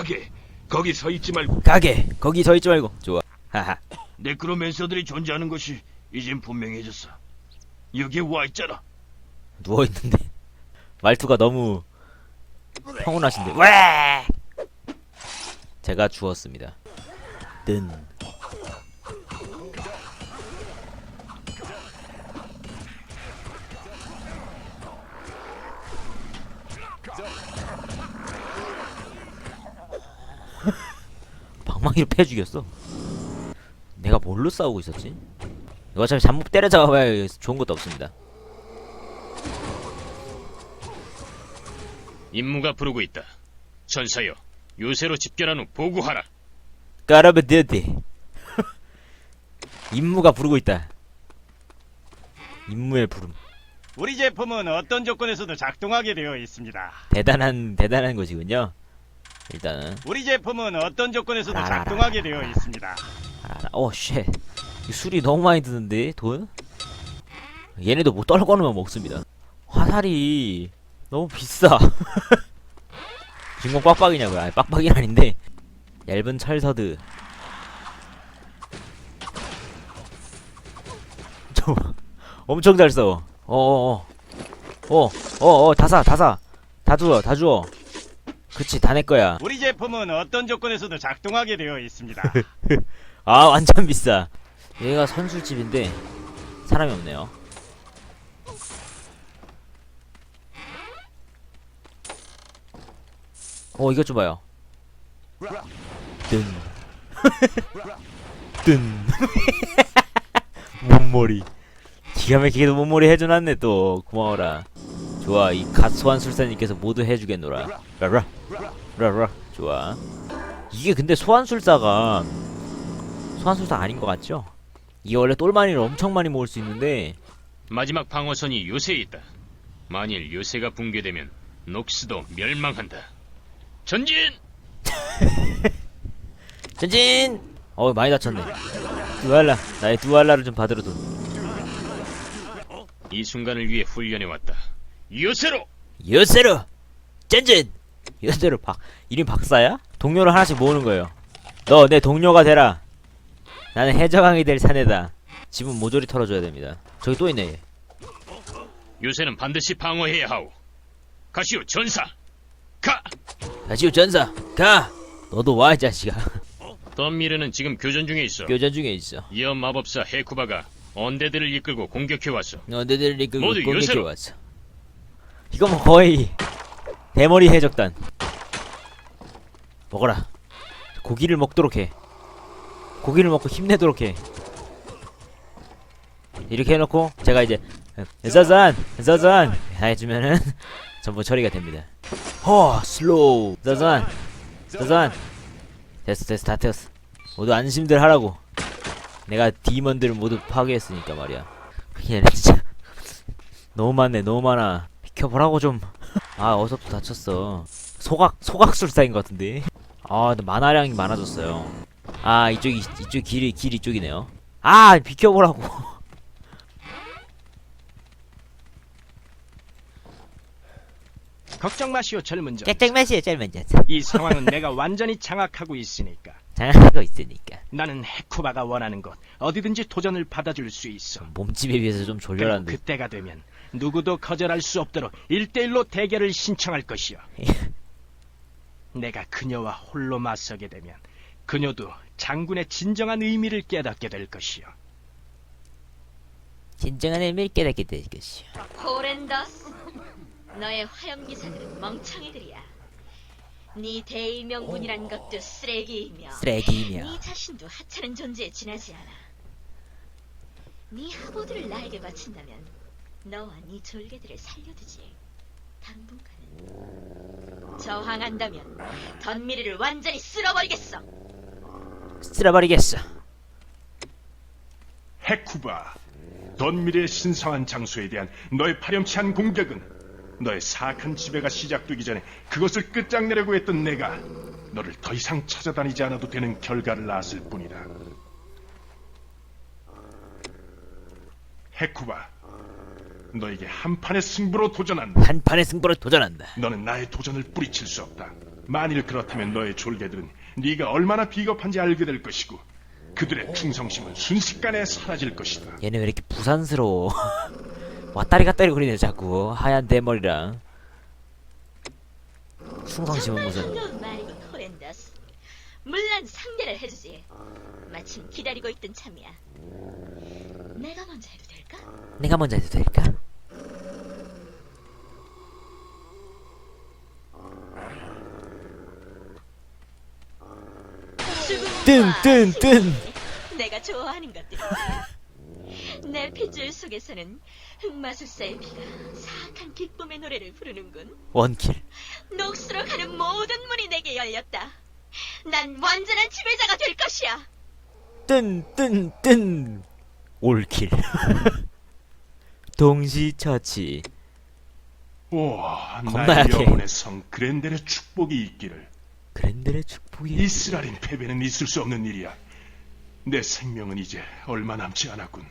가게 거기 서 있지 말고 가게 거기 서 있지 말고 좋아 하하 네크로맨서들이 존재하는 것이 이젠 분명해졌어. 여기 와 있잖아. 누워 있는데 말투가 너무 평온하신데 왜? 제가 주었습니다. 뜬. 방망이로 패 죽였어. 내가 뭘로 싸우고 있었지? 이거 어차피 잠못 때려잡아야 좋은 것도 없습니다. 임무가 부르고 있다. 전사여, 요새로 집결한 후 보고하라. 까라베 데데 임무가 부르고 있다 임무의 부름 우리 제품은 어떤 조건에서도 작동하게 되어 있습니다. 대단한 대단한 것이군요 일단은 우리 제품은 어떤 조건에서도 라라라. 작동하게 되어 있습니다. 알아 오쉣 술이 너무 많이 드는데 돈? 얘네도 뭐 떨궈놓으면 먹습니다 화살이 너무 비싸 진공 빡빡이냐고요 아니 빡빡이는 아닌데 얇은 철서드 저 엄청 잘 써. 어어어. 어어어 다사 다사 다 주어 다 주어. 그치 다 내 거야. 우리 제품은 어떤 조건에서도 작동하게 되어 있습니다. 아 완전 비싸. 얘가 선술집인데 사람이 없네요. 어 이것 좀 봐요. 뜬. 뜬. 몸머리. 기가 막히게도 몸머리 해줘놨네 또 고마워라. 좋아 이 갓소한 술사님께서 모두 해주겠노라. 라라 라라 좋아. 이게 근데 소환술사가 소환술사 아닌 것 같죠? 이게 원래 똘마니를 엄청 많이 모을 수 있는데 마지막 방어선이 요새에 있다. 만일 요새가 붕괴되면 녹스도 멸망한다. 전진! 전진! 어 많이 다쳤네 두알라 나의 두알라를 좀 받으러 돈이 순간을 위해 훈련해왔다. 요새로! 요새로! 전진! 요새로 박 이름 박사야? 동료를 하나씩 모으는 거예요 너 내 동료가 되라 나는 해적왕이 될 사내다 집은 모조리 털어줘야 됩니다 저기 또 있네 얘. 요새는 반드시 방어해야 하오. 가시오 전사! 가! 다시오 전사 가! 너도 와 이 자식아 덤미르는 지금 교전 중에 있어. 교전 중에 있어 이어 마법사 헤쿠바가 언데드를 이끌고 공격해왔어. 너네들을 이끌고 모두 공격해 요새로. 왔어 이건 뭐 거의 대머리 해적단. 먹어라. 고기를 먹도록 해. 고기를 먹고 힘내도록 해. 이렇게 해놓고 제가 이제 짜잔 짜잔 해주면은 전부 처리가 됩니다. 허 슬로우. 짜잔 짜잔. 됐어 됐어 다 되었어. 모두 안심들 하라고. 내가 디먼들을 모두 파괴했으니까 말이야. 얘네 진짜 너무 많네 너무 많아 비켜보라고 좀 아 어서부터 다쳤어. 소각 소각술사인 것 같은데. 아 근데 만화량이 많아졌어요. 아 이쪽이 이쪽 길이 길 이쪽이네요. 아 비켜보라고. 걱정 마시오 젊은 자. 짝짝 마시오 짧은 자 이 상황은 내가 완전히 장악하고 있으니까. 장하고 있으니까. 나는 헤쿠바가 원하는 곳 어디든지 도전을 받아줄 수 있어. 몸집에 비해서 좀 그리고 졸렬한데. 그때가 되면 누구도 거절할 수 없도록 일대일로 대결을 신청할 것이오. 내가 그녀와 홀로 맞서게 되면 그녀도 장군의 진정한 의미를 깨닫게 될 것이오. 진정한 의미를 깨닫게 될 것이오 호렌더스 너의 화염기사들은 멍청이들이야. 네 대의명분이란 것도 쓰레기이며 쓰레기이며. 네 자신도 하찮은 존재에 지나지 않아. 네 하보들을 나에게 바친다면 너와 네 졸개들을 살려두지. 당분간은 저항한다면 던미리를 완전히 쓸어버리겠어. 쓸어버리겠어. 헤쿠바, 던밀의 신성한 장소에 대한 너의 파렴치한 공격은 너의 사악한 지배가 시작되기 전에 그것을 끝장내려고 했던 내가 너를 더 이상 찾아다니지 않아도 되는 결과를 낳았을 뿐이다. 헤쿠바, 너에게 한판의 승부로 도전한다. 한판의 승부를 도전한다. 너는 나의 도전을 뿌리칠 수 없다. 만일 그렇다면 너의 졸개들은 네가 얼마나 비겁한지 알게 될 것이고 그들의 충성심은 순식간에 사라질 것이다. 얘네 왜 이렇게 부산스러워? 왔다리 갔다리 거리네 자꾸. 하얀 대머리랑. 충성심은 정말 무슨 호렌더스. 물론 상대를 해주지. 마침 기다리고 있던 참이야 내가 먼저 해도 될까? 내가 먼저 해도 될까? 뜬, 뜬, 뜬. 내가 좋아하는 것들. 내 핏줄 속에서는 흑마술사의 피가 사악한 기쁨의 노래를 부르는군. 원킬. 녹수로 가는 모든 문이 내게 열렸다. 난 완전한 지배자가 될 것이야. 뜬뜬뜬 올킬 동시처치 오, 겁나 나의 약해. 영혼의 성 그랜델의 축복이 있기를. 그랜들의 축복이 이스라엘인 패배는 있을 수 없는 일이야. 내 생명은 이제 얼마 남지 않았군.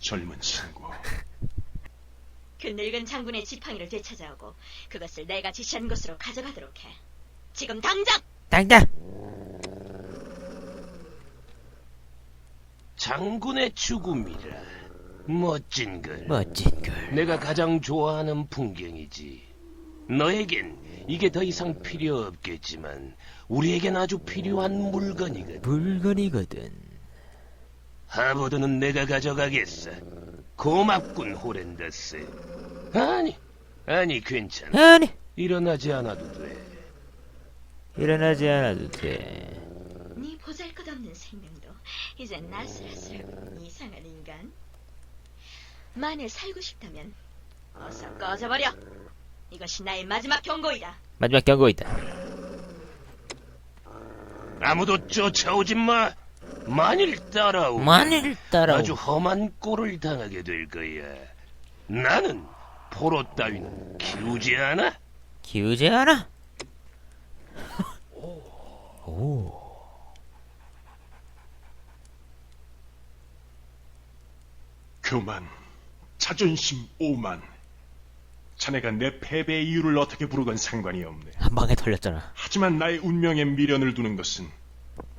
젊은 친구. 그 늙은 장군의 지팡이를 되찾아오고 그것을 내가 지시한 곳으로 가져가도록 해 지금 당장 당당 장군의 죽음이라. 멋진 걸. 멋진 걸. 내가 가장 좋아하는 풍경이지. 너에겐 이게 더 이상 필요 없겠지만 우리에겐 아주 필요한 물건이거든. 물건이거든. 하버드는 내가 가져가겠어. 고맙군 호렌더스. 아니 아니 괜찮아. 아니. 일어나지 않아도 돼. 일어나지 않아도 돼. 네 보잘것없는 생명도 이제 나슬아슬하고 이상한 인간. 만일 살고 싶다면 어서 꺼져버려. 이것이 나의 마지막 경고이다. 마지막 경고 있다. 아무도 쫓아오지 마. 만일 따라오면 만일 따라오 아주 험한 꼴을 당하게 될 거야. 나는 포로 따위는 키우지 않아. 기우지 않아. 오 교만, 자존심, 오만. 자네가 내 패배의 이유를 어떻게 부르건 상관이 없네. 한 방에 털렸잖아 하지만 나의 운명에 미련을 두는 것은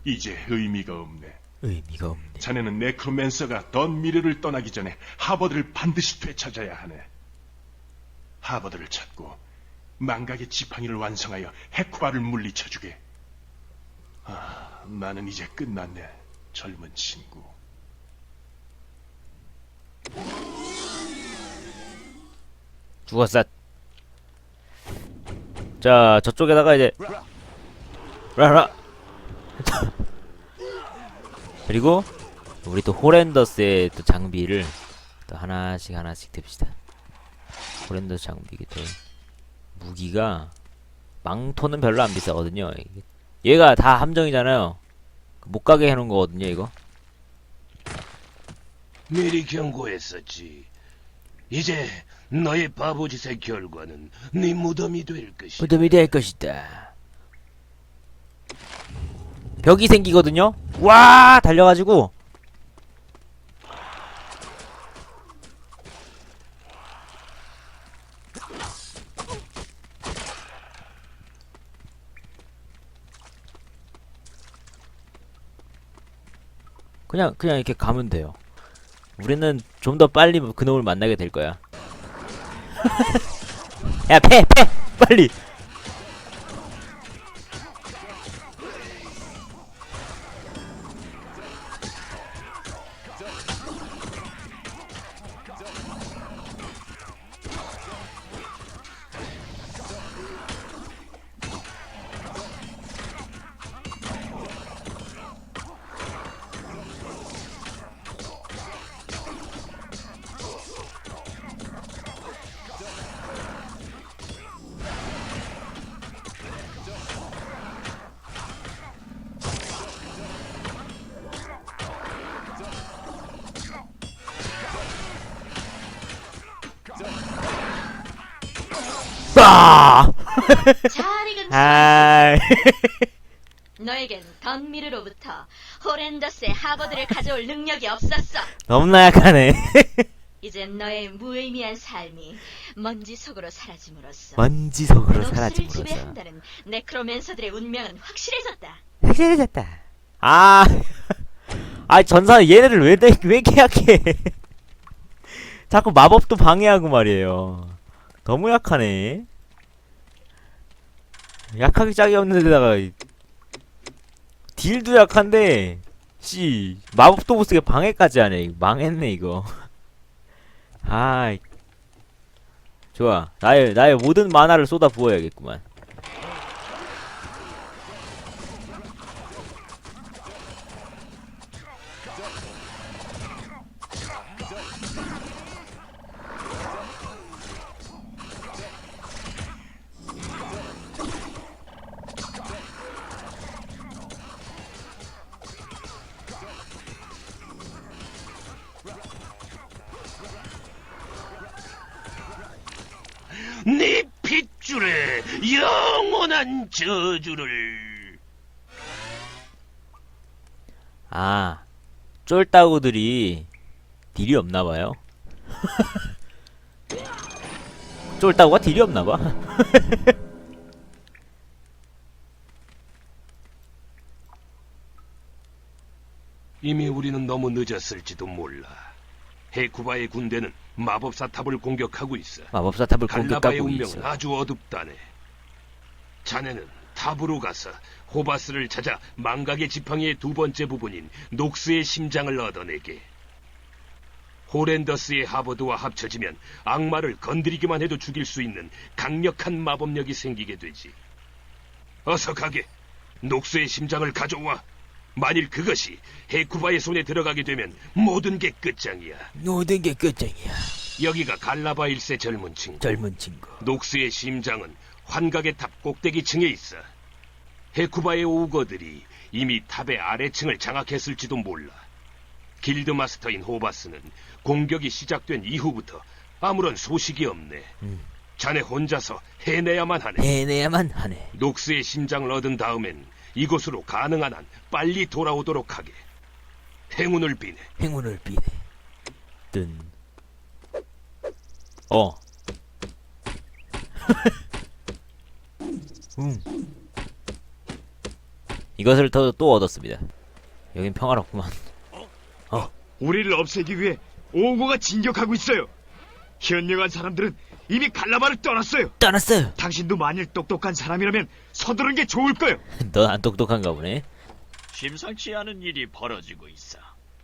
이제 의미가 없네. 의미가 없네 자네는 네크로맨서가 던 미래를 떠나기 전에 하버드를 반드시 되찾아야 하네. 하버드를 찾고 망각의 지팡이를 완성하여 헤쿠바를 물리쳐주게. 아, 나는 이제 끝났네, 젊은 친구. 죽었어. 자 저쪽에다가 이제 라라. 그리고 우리 또 호렌더스의 또 장비를 또 하나씩 하나씩 듭시다. 호렌더스 장비 또 무기가 망토는 별로 안 비싸거든요. 얘가 다 함정이잖아요. 못 가게 해놓은 거거든요 이거 미리 경고했었지. 이제 너의 바보짓의 결과는 네 무덤이 될 것이야. 무덤이 될 것이다. 벽이 생기거든요. 와 달려가지고 그냥 그냥 이렇게 가면 돼요. 우리는 좀 더 빨리 그놈을 만나게 될 거야. 야, 패, 패, 빨리. 잘 익은 아, 너에겐 던미르로부터 호렌더스의 하버드를 가져올 능력이 없었어 너무나 약하네. 이젠 너의 무의미한 삶이 먼지 속으로 사라짐으로써 먼지석으로 녹스를 사라짐으로써 지배한다는 네크로맨서들의 운명은 확실해졌다. 확실해졌다. 아, 아 전사 얘네를 왜, 내- 왜 계약해? 자꾸 마법도 방해하고 말이에요. 너무 약하네. 약하게 짝이 없는 데다가 이- 딜도 약한데 씨 마법도 못쓰게 방해까지 하네. 망했네 이거. 아, 좋아. 나의 나의 모든 만화를 쏟아 부어야겠구만. 저주를 아, 쫄따구들이 딜이 없나봐요. 쫄따구가 딜이 없나봐. 이미 우리는 너무 늦었을지도 몰라. 헤쿠바의 군대는 마법사 탑을 공격하고 있어. 마법사 탑을 갈라바의 공격하고 운명은 있어. 아주 어둡다네. 자네는 탑으로 가서 호바스를 찾아 망각의 지팡이의 두 번째 부분인 녹스의 심장을 얻어내게. 호렌더스의 하버드와 합쳐지면 악마를 건드리기만 해도 죽일 수 있는 강력한 마법력이 생기게 되지. 어서 가게. 녹스의 심장을 가져와. 만일 그것이 헤쿠바의 손에 들어가게 되면 모든 게 끝장이야. 모든 게 끝장이야. 여기가 갈라바 일세 젊은 친구. 젊은 친구. 녹스의 심장은 환각의 탑 꼭대기 층에 있어. 헤쿠바의 오거들이 이미 탑의 아래층을 장악했을지도 몰라. 길드 마스터인 호바스는 공격이 시작된 이후부터 아무런 소식이 없네. 음. 자네 혼자서 해내야만 하네. 해내야만 하네. 녹스의 심장을 얻은 다음엔 이곳으로 가능한 한 빨리 돌아오도록 하게. 행운을 비네. 행운을 비네. 뜬. 어. 음. 이것을 더, 또 얻었습니다. 여긴 평화롭구만. 우리를 없애기 위해 오고가 진격하고 있어요. 현명한 사람들은 이미 갈라바를 떠났어요. 떠났어요. 당신도 만일 똑똑한 사람이라면 서두른 게 좋을 거요. 넌 안 똑똑한가 보네. 심상치 않은 일이 벌어지고 있어.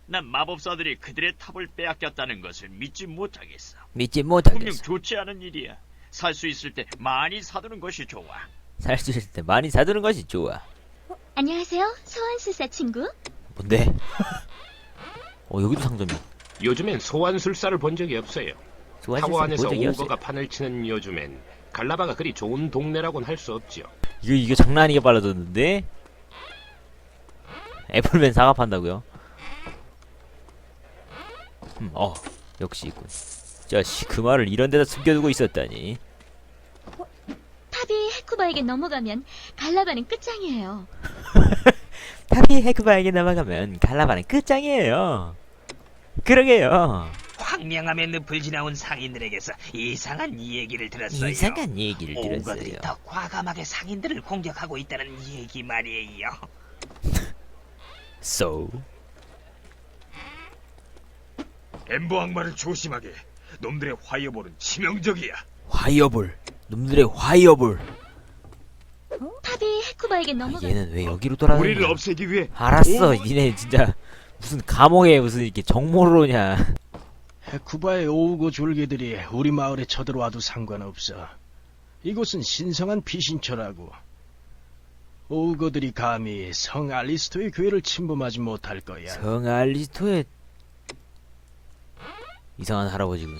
난 마법사들이 그들의 탑을 빼앗겼다는 것을 믿지 못하겠어. 믿지 분명 못하겠어. 좋지 않은 일이야. 살 수 있을 때 많이 사두는 것이 좋아. 살 수 있을 때 많이 사두는 것이 좋아. 안녕하세요, 소환술사 친구. 뭔데? 어 여기도 상점이야. 요즘엔 소환술사를 본 적이 없어요. 타워 안에서. 오거가 판을 치는 요즘엔 갈라바가 그리 좋은 동네라고는 할 수 없죠. 이거 이거 장난 아니게 빨라졌는데? 애플맨 사과 판다고요? 음, 어 역시 있군. 자식 그 말을 이런 데다 숨겨두고 있었다니. 탑이 헤쿠바에게 넘어가면 갈라바는 끝장이에요. 탑이 헤크바에게 넘어가면 갈라바는 끝장이에요. 그러게요. 황량함의 늪을 지나온 상인들에게서 이상한 이야기를 들었어요. 이상한 얘기를 오거들이 들었어요. 더 과감하게 상인들을 공격하고 있다는 얘기 말이에요. So 엠버 악마를 조심하게. 놈들의 화이어볼은 치명적이야. 화이어볼 놈들의 화이어볼. 탑이 헤쿠바에게 아, 넘어가. 얘는 왜 여기로 돌아가는 우리를 거야? 없애기 위해 알았어, 니네 진짜 무슨 감옥에 무슨 이렇게 정모로냐? 헤쿠바의 오우고 졸개들이 우리 마을에 쳐들어와도 상관없어. 이곳은 신성한 비신처라고. 오우거들이 감히 성 알리스토의 교회를 침범하지 못할 거야. 성 알리스토의 이상한 할아버지군.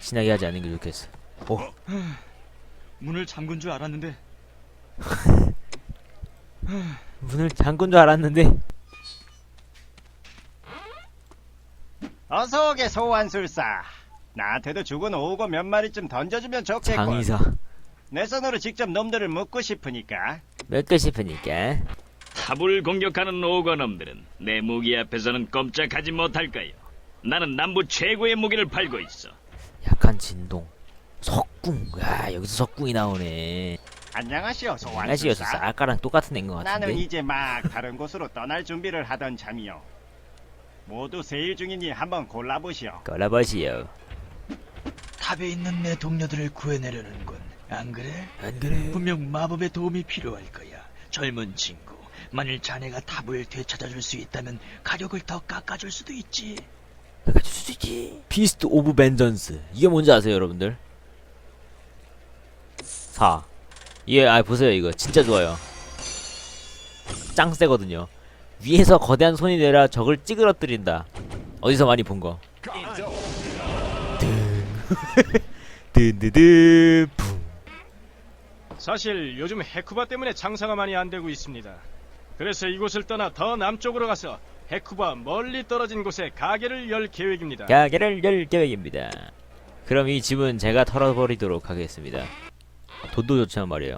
친하게 하지 않는 게 좋겠어. 오, 문을 잠근 줄 알았는데 문을 잠근 줄 알았는데 어서 오게 소환술사. 나한테도 죽은 오고 몇 마리쯤 던져주면 좋겠군. 장의사 내 손으로 직접 놈들을 먹고 싶으니까. 먹고 싶으니까 탑을 공격하는 오거놈들은 내 무기 앞에서는 꼼짝하지 못할 거요. 나는 남부 최고의 무기를 팔고 있어. 약한 진동. 석궁. 야 여기서 석궁이 나오네. 안녕하시오 아시오 소환술사. 아까랑 똑같은 애인 것 나는 같은데. 이제 막 다른 곳으로 떠날 준비를 하던 참이요. 모두 세일 중이니 한번 골라보시오. 걸어보시오. 탑에 있는 내 동료들을 구해내려는군. 안 그래? 안 그래? 분명 마법의 도움이 필요할 거야. 젊은 친구. 만일 자네가 탑을 되찾아줄 수 있다면 가격을 더 깎아줄 수도 있지. 가줄 수 있지. 비스트 오브 벤전스. 이게 뭔지 아세요, 여러분들? 4. 예, 아 보세요 이거 진짜 좋아요. 짱 세거든요. 위에서 거대한 손이 내려 적을 찌그러뜨린다. 어디서 많이 본 거. 든드든 붕. 사실 요즘 헤쿠바 때문에 장사가 많이 안 되고 있습니다. 그래서 이곳을 떠나 더 남쪽으로 가서 헤쿠바 멀리 떨어진 곳에 가게를 열 계획입니다. 가게를 열 계획입니다. 그럼 이 집은 제가 털어버리도록 하겠습니다. 돈도 좋지만 말이에요.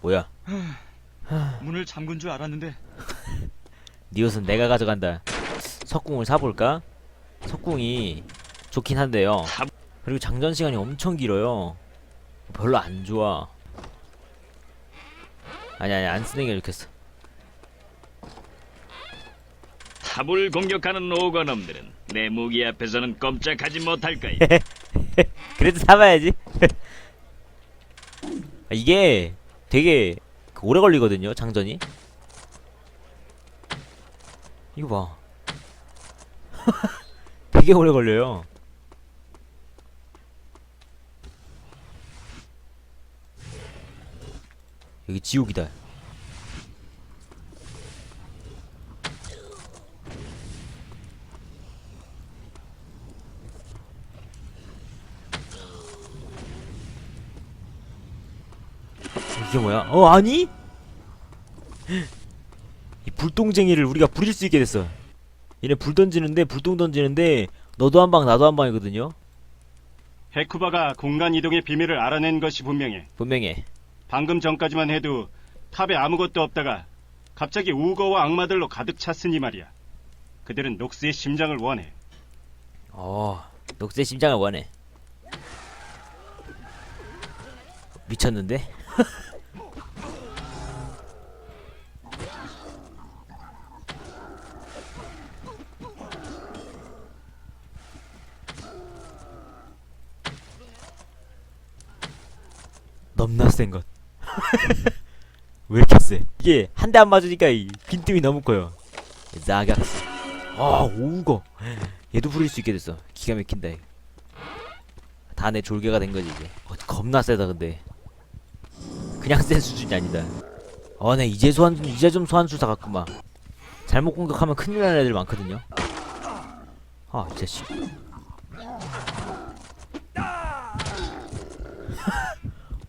뭐야? 문을 잠근 줄 알았는데 네 옷은 내가 가져간다. 석궁을 사볼까? 석궁이 좋긴 한데요. 그리고 장전 시간이 엄청 길어요. 별로 안 좋아. 아니 아니 안 쓰는 게 좋겠어. 탑을 공격하는 오거놈들은 내 무기 앞에서는 꼼짝하지 못할 거야. 그래도 사봐야지. 아, 이게 되게 그 오래 걸리거든요 장전이. 이거 봐. 되게 오래 걸려요. 여기 지옥이다. 이게 뭐야? 어 아니? 이 불똥쟁이를 우리가 부릴 수 있게 됐어. 얘네 불 던지는데 불똥 던지는데 너도 한 방 나도 한 방이거든요. 헤쿠바가 공간 이동의 비밀을 알아낸 것이 분명해. 분명해. 방금 전까지만 해도 탑에 아무것도 없다가 갑자기 우거와 악마들로 가득 찼으니 말이야. 그들은 녹스의 심장을 원해. 어 녹색 심장을 원해. 미쳤는데? 넘나 센 것. 왜 이렇게 세? 이게 한 대 안 맞으니까 이 빈틈이 너무 커요. 자각스. 아 오우거. 얘도 부릴 수 있게 됐어. 기가 막힌다. 다 내 졸개가 된 거지 이제. 어, 겁나 세다 근데. 그냥 센 수준이 아니다. 어, 네 이제 소환 이제 좀 소환수사 같구만. 잘못 공격하면 큰일 나는 애들 많거든요. 아, 이 자식.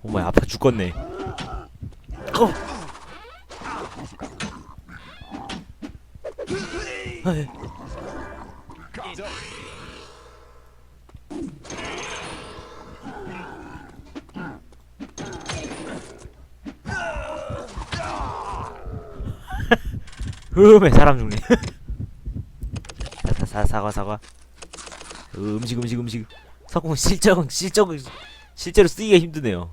어머 아파 죽겠네. 어. 아이. 음에 사람 죽네. 사, 사, 사과 사과. 어, 음식 음식 음식. 석궁 실적 실적 실제로 쓰기가 힘드네요.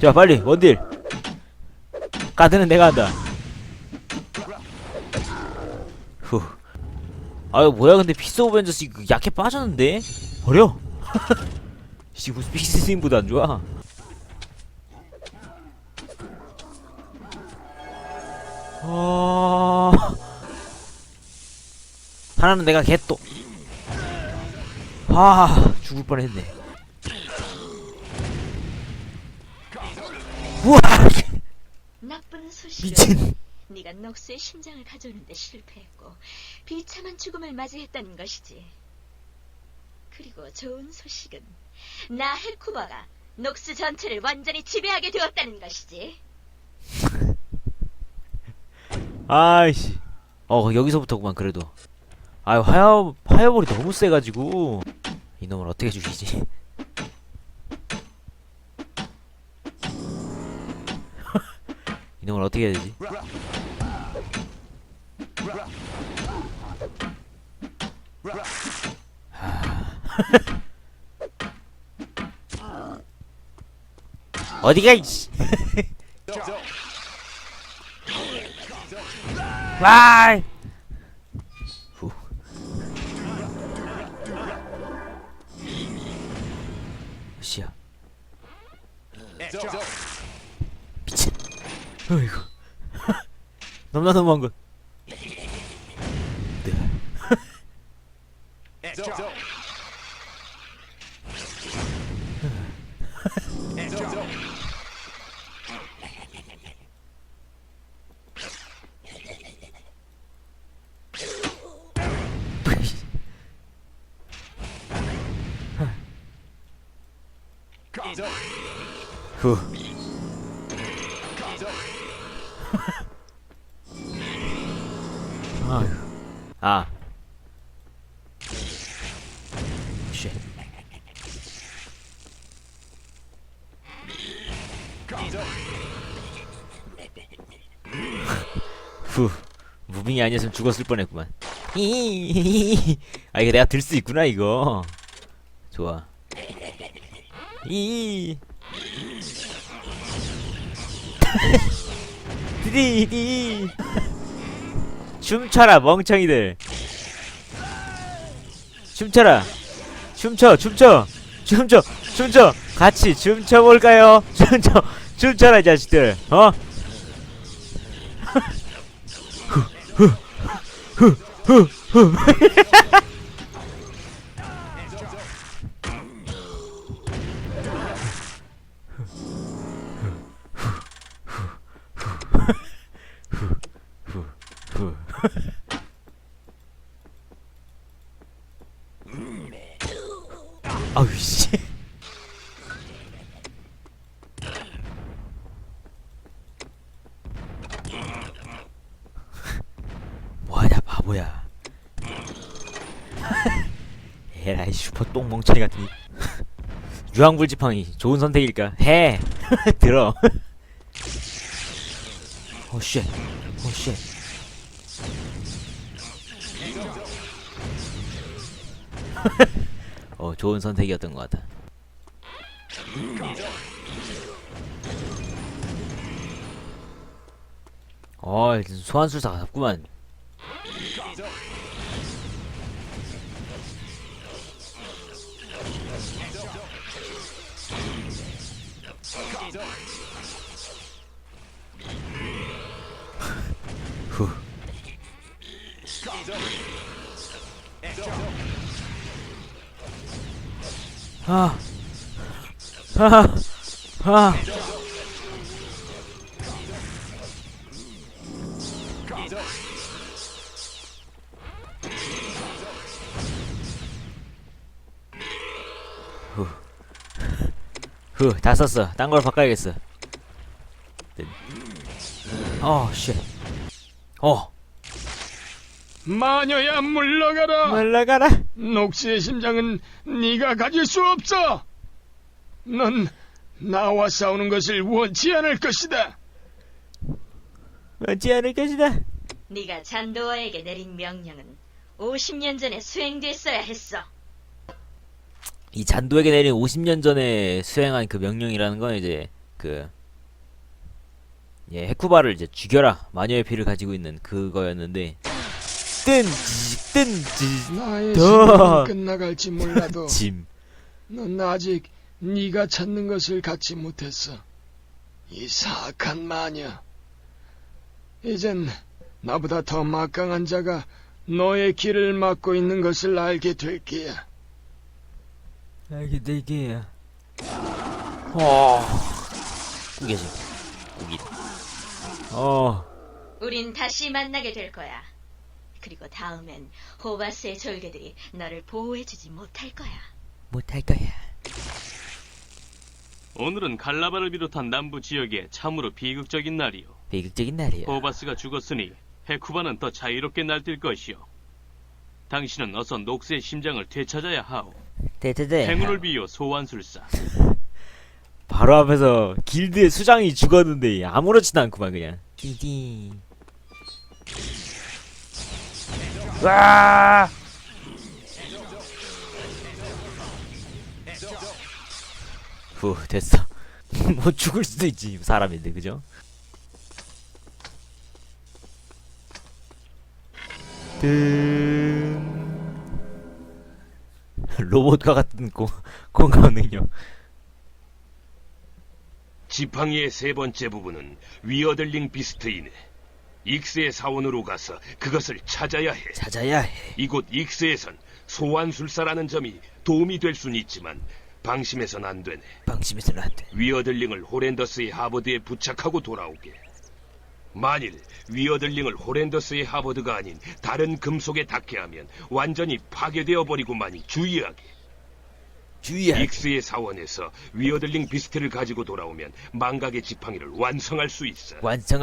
자 빨리 원딜. 가드는 내가 한다. 후. 아유 뭐야 근데 피스 오벤져스 이거 약해 빠졌는데 버려 씨 무슨 피스님보다 안 좋아 어... 하나는 내가 개또 아 죽을 뻔했네. 우와. 나쁜 소식은 미친. 네가 녹스의 심장을 가져오는데 실패했고 비참한 죽음을 맞이했다는 것이지. 그리고 좋은 소식은 나 헬쿠바가 녹스 전체를 완전히 지배하게 되었다는 것이지. 아이씨. 어, 여기서부터구만, 그래도. 아 화요, 화요볼이 너무 세가지고. 이놈을 어떻게 죽이지? 이놈을 어떻게 해야 되지? 어디가 이씨 와 후. 씨야 미친. 어이구. 너무나 너무한 것 후. 무빙이 아니었으면 죽었을 뻔했구만. 아 이거 내가 들 수 있구나 이거. 좋아. 이. 디디. 춤춰라 멍청이들. 춤춰라. 춤춰 춤춰 춤춰 춤춰 같이 춤춰 볼까요? 춤춰 춤춰라 이 자식들. 어? 후. 아우 씨. 뭐하냐 바보야. 슈퍼 똥멍청이 같은. 유황불지팡이 좋은 선택일까? 해. 들어. 오 쉣. 오 쉣. 어 좋은 선택이었던 것 같아. 어 소환술사가 잡구만. 후. 아. 아. 아. 후, 다 썼어. 딴 걸 바꿔야겠어. 어, 쉣. 어, 마녀야 물러가라. 말라가라. 녹스의 심장은 네가 가질 수 없어. 넌 나와 싸우는 것을 원치 않을 것이다. 맞지 않을 것이다. 네가 잔도아에게 내린 명령은 50년 전에 수행됐어야 했어. 이 잔도에게 내린 50년 전에 수행한 그 명령이라는 건 이제 그 예, 헤쿠바를 이제 죽여라 마녀의 피를 가지고 있는 그거였는데 뜬지 뜬지 나의 더. 시간은 끝나갈지 몰라도 짐 넌 아직 네가 찾는 것을 갖지 못했어. 이 사악한 마녀. 이젠 나보다 더 막강한 자가 너의 길을 막고 있는 것을 알게 될 게야. 알게 되게야 어 꾸겨지 꾸기 어 우린 다시 만나게 될 거야. 그리고 다음엔 호바스의 절개들이 너를 보호해주지 못할 거야. 못할 거야 오늘은 갈라바를 비롯한 남부 지역에 참으로 비극적인 날이요. 비극적인 날이야 호바스가 죽었으니 헤쿠바는 더 자유롭게 날뛸 것이요. 당신은 어서 녹스의 심장을 되찾아야 하오. 대대대 행운을 비요 소환술사. 바로 앞에서 길드의 수장이 죽었는데 아무렇지도 않구만 그냥. 띵띵 와후 됐어. 뭐 죽을 수도 있지 사람인데 그죠? 뜬 로봇과 같은 공, 공감 능력 지팡이의 세 번째 부분은 위어들링 비스트이네. 익스의 사원으로 가서 그것을 찾아야 해. 찾아야 해 이곳 익스에선 소환술사라는 점이 도움이 될 수는 있지만 방심해선 안 되네. 방심해서는 안 돼 위어들링을 호렌더스의 하버드에 부착하고 돌아오게. 만일 위어들링을 호렌더스의 하버드가 아닌 다른 금속에 닿게 하면 완전히 파괴되어 버리고만이 주의하게. 주의하게 익스의 사원에서 위어들링 비스트를 가지고 돌아오면 망각의 지팡이를 완성할 수 있어. 완성할